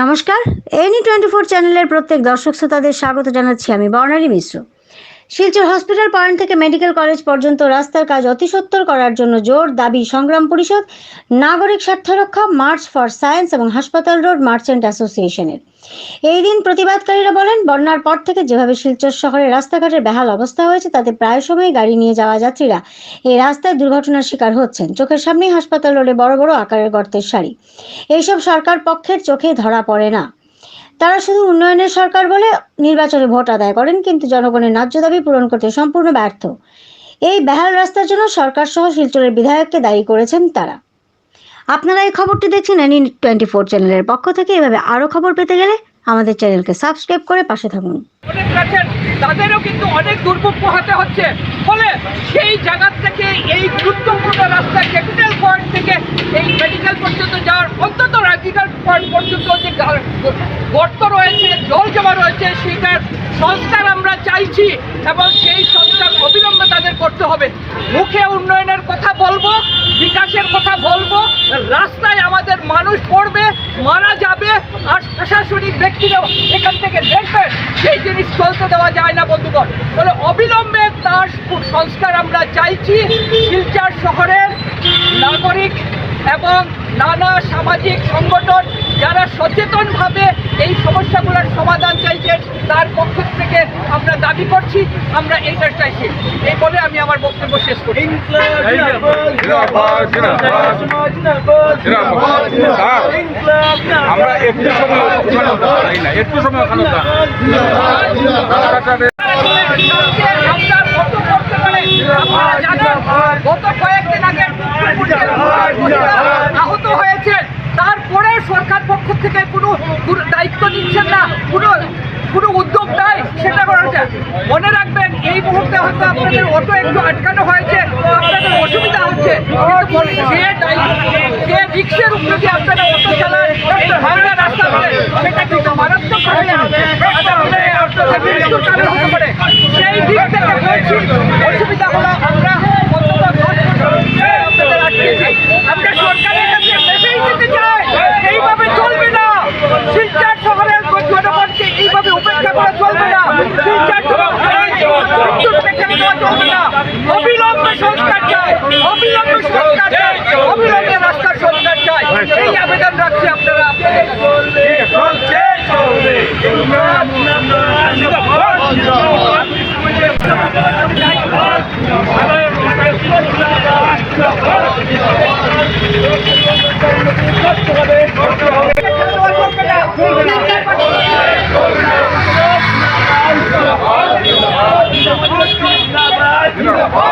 নমস্কার any twenty four চ্যানেলের প্রত্যেক দর্শক শ্রোতাদের স্বাগত জানাচ্ছি আমি বর্ণালী মিশ্র। শিলচর হসপিটাল পয়েন্ট থেকে মেডিকেল কলেজ পর্যন্ত রাস্তার কাজ অতি সত্বর করার জন্য জোর দাবি সংগ্রাম পরিষদ, নাগরিক স্বার্থ রক্ষা মার্চ ফর সায়েন্স এবং হাসপাতাল রোড মার্চেন্ট অ্যাসোসিয়েশনের। এই দিন প্রতিবাদকারীরা বলেন, বন্যার পর থেকে যেভাবে শিলচর শহরে রাস্তাঘাটের বেহাল অবস্থা হয়েছে, তাতে প্রায় সময় গাড়ি নিয়ে যাওয়া যাত্রীরা এই রাস্তায় দুর্ঘটনার শিকার হচ্ছেন। চোখের সামনেই হাসপাতাল রোডে বড় বড় আকারের গর্তের সারি। এইসব সরকার পক্ষের চোখে ধরা পড়ে না। তারা শুধু উন্নয়নের সরকার বলে নির্বাচনে ভোট আদায় করেন, কিন্তু জনগণের ন্যায্য দাবি পূরণ করতে সম্পূর্ণ ব্যর্থ। এই বেহাল রাস্তার জন্য সরকার সহ শিলচরের বিধায়ককে দায়ী করেছেন তারা। আপনারা এই খবরটি দেখছেন এনি টোয়েন্টি ফোর চ্যানেলের পক্ষ থেকে। এভাবে আরও খবর পেতে গেলে আমাদের চ্যানেলকে সাবস্ক্রাইব করে পাশে থাকুন। তাদেরও কিন্তু অনেক দুর্ভোগ পোহাতে হচ্ছে। ফলে সেই জায়গা থেকে এই গুরুত্বপূর্ণ রাস্তা ক্যাপিটাল পয়েন্ট থেকে এই মেডিকেল পর্যন্ত যাওয়ার অন্তত রাজিকাল পয়েন্ট পর্যন্ত যে গর্ত রয়েছে, জল জমা রয়েছে সেটার সংস্কার আমরা চাইছি এবং সেই সংস্কার অবিলম্বে তাদের করতে হবে। মুখে উন্নয়নের কথা বলব, বিকাশের কথা বলব, রাস্তায় আমাদের মানুষ পড়বে, মারা যাবে, আর প্রশাসনিক ব্যক্তিরাও এখান থেকে দেখবে, সেই জিনিস চলতে দেওয়া যায় না, বন্ধুগণ। ফলে অবিলম্বে তার সংস্কার আমরা চাইছি শিলচর শহরের নাগরিক এবং নানা সামাজিক সংগঠন যারা সচেতনভাবে এই সমস্যাগুলোর সমাধান চাইছেন তার পক্ষ থেকে আমরা দাবি করছি আমরা এইটা চাইছি এই বলে আমি আমার বক্তব্য শেষ করি আমরা একটু সময় একটু সময় গত কয়েকদিন আগে আহত হয়েছে তারপরে সরকার পক্ষ থেকে কোনো কোনো দায়িত্ব নিচ্ছেন না কোনো কোনো উদ্যোগ নাই সেটা করা হচ্ছে মনে রাখবেন এই মুহূর্তে হয়তো আপনাদের একটু আটকানো হয়েছে। আপনাদের অসুবিধা হচ্ছে। যে রিক্সের উপরে যে আপনারা অটো চালান ভাঙা রাস্তা করে সেটা কিন্তু মারাত্মক হতে পারে। সেই দিক থেকে বলছি অসুবিধা হলো আমরা অন্তত দশ বছর আপনাদের আটকেছি আমরা সরকারের কাছে মেসেজ দিতে চাই এইভাবে চলবে না শিলচর শহরের জনগণকে এইভাবে উপেক্ষা করা চলবে না শিলচর শহরের বিদ্যুৎ রেখে দেওয়া চলবে না অবিলম্বে সংস্কার চাই অবিলম্বে সংস্কার চাই অবিলম্বে রাস্তার সংস্কার চাই। এই আবেদন রাখছি আপনারা।